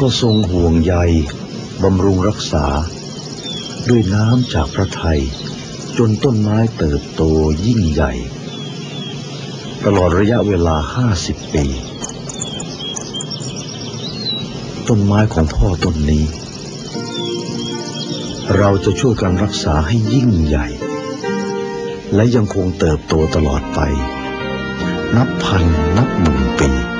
ก็ทรงห่วงใยบำรุงรักษา ด้วยน้ำจากพระทัยจนต้นไม้เติบโตยิ่งใหญ่ ตลอดระยะเวลาห้าสิบปี ต้นไม้ของพ่อต้นนี้ เราจะช่วยกันรักษาให้ยิ่งใหญ่ และยังคงเติบโตตลอดไป นับพันนับหมื่นปี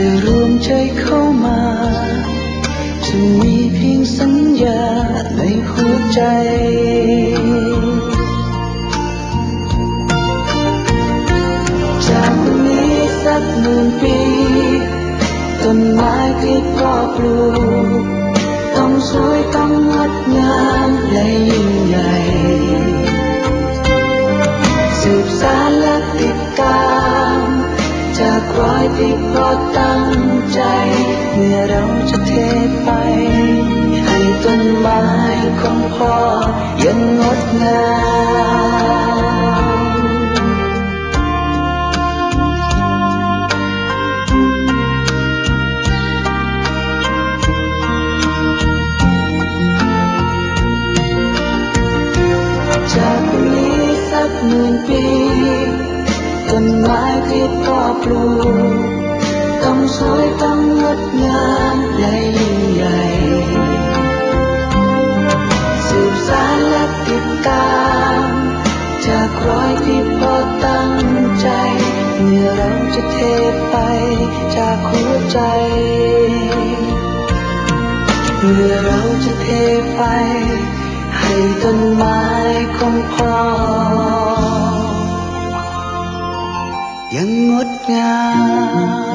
จะรวมใจเข้ามา จะมีเพียงสัญญาในหัวใจจากวันนี้สักหมื่นปีต้นไม้ที่พ่อปลูกต้องสวยต้องงดงามและยิ่งใหญ่ากรอยที่พอตั้งใจ เมื่อเราจะเทไป ให้ต้นไม้ของพ่อยังงดงามจากนี้สักหมื่นปี ต้นไม้ที่พ่อปลูกต้องสวยต้องงดงามและยิ่งใหญ่สืบสารและติดตามจากรอยที่พ่อตั้งใจเมื่อเราจะเทไปจากหัวใจเมื่อเราจะเทไป ให้ต้นไม้ของพ่อ ยังงดงาม